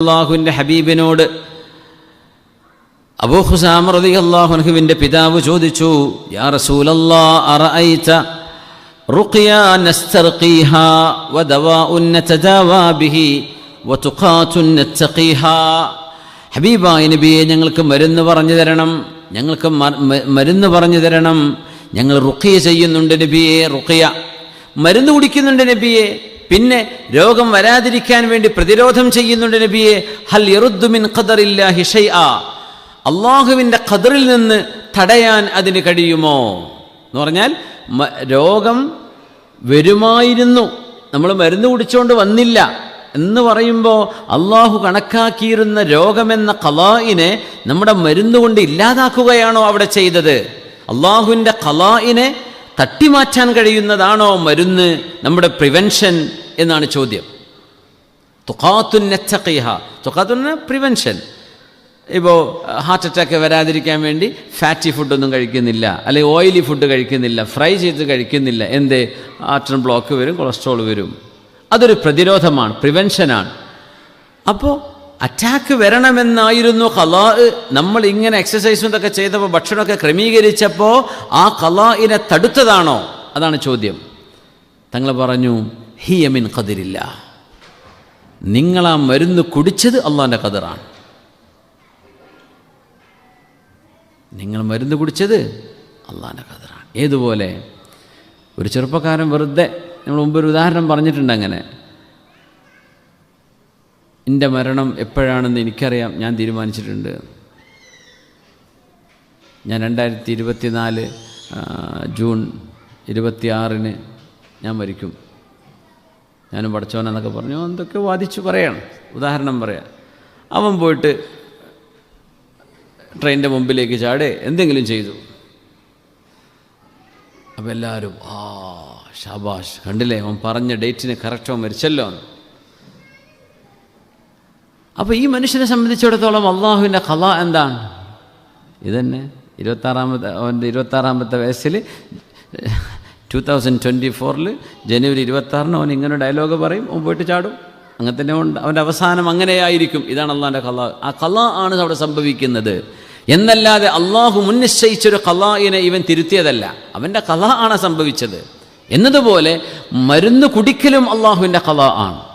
അള്ളാഹുവിന്റെ ഹബീബിനോട് അബൂ ഹുസാം റതി അള്ളാഹുനഹുവിന്റെ പിതാവ് ചോദിച്ചു യാ റസൂലല്ലാ അറഅയ്ത റുഖിയ നതദാവാ ബിഹി ഹബീബായ ഞങ്ങൾക്ക് മരുന്ന് പറഞ്ഞു തരണം ഞങ്ങൾക്ക് മരുന്ന് പറഞ്ഞു തരണം ഞങ്ങൾ റുഖിയ ചെയ്യുന്നുണ്ട് നബിയെ റുഖിയ. മരുന്ന് കുടിക്കുന്നുണ്ട് നബിയെ പിന്നെ രോഗം വരാതിരിക്കാൻ വേണ്ടി പ്രതിരോധം ചെയ്യുന്നുണ്ട് നബിയെ. ഹൽ യറുദ്ദുമിൻ ഖദറില്ലാഹി ഷൈആ. അള്ളാഹുവിന്റെ ഖദറിൽ നിന്ന് തടയാൻ അതിന് കഴിയുമോ? എന്ന് പറഞ്ഞാൽ രോഗം വരുമായിരുന്നു. നമ്മൾ മരുന്ന് കുടിച്ചുകൊണ്ട് വന്നില്ല എന്ന് പറയുമ്പോൾ അള്ളാഹു കണക്കാക്കിയിരുന്ന രോഗമെന്ന കലായിനെ നമ്മുടെ മരുന്ന് കൊണ്ട് ഇല്ലാതാക്കുകയാണോ അവിടെ ചെയ്തത്? അള്ളാഹുവിന്റെ കലായിനെ തട്ടിമാറ്റാൻ കഴിയുന്നതാണോ മരുന്ന്? നമ്മുടെ പ്രിവെൻഷൻ എന്നാണ് ചോദ്യം. തുക്കാത്തു നെച്ചക്കീഹ തുക്കാത്തു പ്രിവെൻഷൻ ഇപ്പോൾ ഹാർട്ട് അറ്റാക്ക് വരാതിരിക്കാൻ വേണ്ടി ഫാറ്റി ഫുഡൊന്നും കഴിക്കുന്നില്ല അല്ലെങ്കിൽ ഓയിലി ഫുഡ് കഴിക്കുന്നില്ല ഫ്രൈ ചെയ്ത് കഴിക്കുന്നില്ല എന്തേ? ആർട്ടർ ബ്ലോക്ക് വരും കൊളസ്ട്രോൾ വരും. അതൊരു പ്രതിരോധമാണ് പ്രിവെൻഷനാണ് അപ്പോൾ അറ്റാക്ക് വരണമെന്നായിരുന്നു കലാ നമ്മൾ ഇങ്ങനെ എക്സസൈസും ഇതൊക്കെ ചെയ്തപ്പോൾ ഭക്ഷണമൊക്കെ ക്രമീകരിച്ചപ്പോൾ ആ കലാഇനെ തടുത്തതാണോ? അതാണ് ചോദ്യം. തങ്ങൾ പറഞ്ഞു ഹിയമിൻ കതിരില്ല നിങ്ങളാ മരുന്ന് കുടിച്ചത് അള്ളാന്റെ കതിറാണ് നിങ്ങൾ മരുന്ന് കുടിച്ചത് അള്ളാന്റെ കതിറാണ് ഏതുപോലെ? ഒരു ചെറുപ്പക്കാരൻ വെറുതെ നമ്മൾ മുമ്പ് ഒരു ഉദാഹരണം പറഞ്ഞിട്ടുണ്ട് അങ്ങനെ. എന്റെ മരണം എപ്പോഴാണെന്ന് എനിക്കറിയാം ഞാൻ തീരുമാനിച്ചിട്ടുണ്ട്. ഞാൻ രണ്ടായിരത്തി ഇരുപത്തിനാല് ജൂൺ ഇരുപത്തിയാറിന് ഞാൻ മരിക്കും. ഞാനും പഠിച്ചവനെന്നൊക്കെ പറഞ്ഞു. എന്തൊക്കെ വാദിച്ചു പറയാണ്. ഉദാഹരണം പറയാം. അവൻ പോയിട്ട് ട്രെയിനിന്റെ മുമ്പിലേക്ക് ചാടെ എന്തെങ്കിലും ചെയ്തു. അപ്പോൾ എല്ലാവരും ആ ഷാബാഷ് കണ്ടില്ലേ? അവൻ പറഞ്ഞ ഡേറ്റിന് കറക്റ്റ് അവൻ മരിച്ചല്ലോ അപ്പോൾ ഈ മനുഷ്യനെ സംബന്ധിച്ചിടത്തോളം അള്ളാഹുവിന്റെ കഥ എന്താണ്? ഇതന്നെ. ഇരുപത്താറാമത്തെ അവന്റെ ഇരുപത്താറാമത്തെ വയസ്സിൽ ടു തൗസൻഡ് ട്വന്റി ഫോറിൽ ജനുവരി ഇരുപത്താറിന് അവൻ ഇങ്ങനെ ഡയലോഗ് പറയും അവൻ പോയിട്ട് ചാടും. അങ്ങനെ തന്നെ അവന്റെ അവസാനം അങ്ങനെയായിരിക്കും ഇതാണ് അള്ളാന്റെ കല. ആ കല ആണ് അവിടെ സംഭവിക്കുന്നത്. എന്നല്ലാതെ അള്ളാഹു മുൻനിശ്ചയിച്ചൊരു കലായിനെ ഇവൻ തിരുത്തിയതല്ല. അവന്റെ കല ആണ് സംഭവിച്ചത്. എന്നതുപോലെ മരുന്ന് കുടിക്കലും അള്ളാഹുവിന്റെ കല ആണ്.